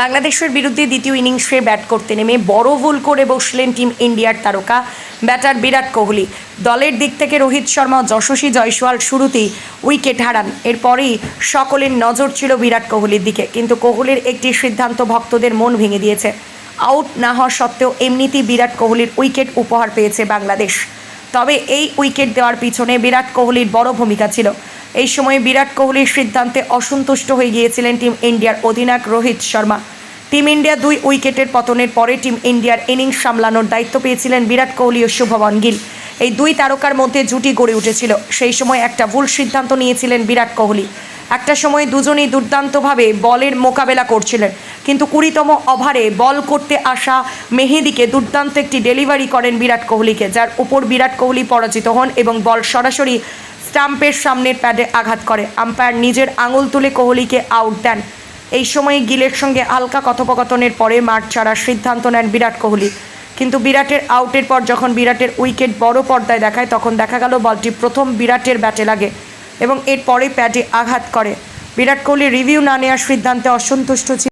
বাংলাদেশের বিরুদ্ধে দ্বিতীয় ইনিংসে ব্যাট করতে নেমে বড় ভুল করে বসলেন টিম ইন্ডিয়ার তারকা, ব্যাটার বিরাট কোহলি। দলের দিক থেকে রোহিত শর্মা, যশস্বী জয়সওয়াল শুরুতেই উইকেট হারান। এরপরেই সকলের নজর ছিল বিরাট কোহলির দিকে। কিন্তু কোহলির একটি সিদ্ধান্ত ভক্তদের মন ভেঙে দিয়েছে। আউট না হওয়া সত্ত্বেও এমনিতেই বিরাট কোহলির উইকেট উপহার পেয়েছে বাংলাদেশ। তবে এই উইকেট দেওয়ার পিছনে বিরাট কোহলির বড় ভূমিকা ছিল। এই সময় বিরাট কোহলির সিদ্ধান্তে অসন্তুষ্ট হয়ে গিয়েছিলেন টিম ইন্ডিয়ার অধিনায়ক রোহিত শর্মা। টিম ইন্ডিয়া দুই উইকেটের পতনের পরে টিম ইন্ডিয়ার ইনিংস সামলানোর দায়িত্ব পেয়েছিলেন বিরাট কোহলি ও শুভমন গিল। এই দুই তারকার মধ্যে জুটি গড়ে উঠেছিল। সেই সময় একটা ভুল সিদ্ধান্ত নিয়েছিলেন বিরাট কোহলি। একটা সময় দুজনেই দুর্দান্তভাবে বলের মোকাবেলা করছিলেন। কিন্তু কুড়িতম ওভারে বল করতে আসা মেহেদিকে দুর্দান্ত একটি ডেলিভারি করেন বিরাট কোহলিকে, যার উপর বিরাট কোহলি পরাজিত হন এবং বল সরাসরি স্টাম্পের সামনের প্যাডে আঘাত করে। আম্পায়ার নিজের আঙুল তুলে কোহলিকে আউট দেন। এই সময় গিলের সঙ্গে হালকা কথোপকথনের পরে মাঠ ছাড়ার সিদ্ধান্ত নেন বিরাট কোহলি। কিন্তু বিরাটের আউটের পর যখন বিরাটের উইকেট বড় পর্দায় দেখায়, তখন দেখা গেল বলটি প্রথম বিরাটের ব্যাটে লাগে এবং এরপরে প্যাডে আঘাত করে। বিরাট কোহলি রিভিউ না নেওয়ার সিদ্ধান্তে অসন্তুষ্ট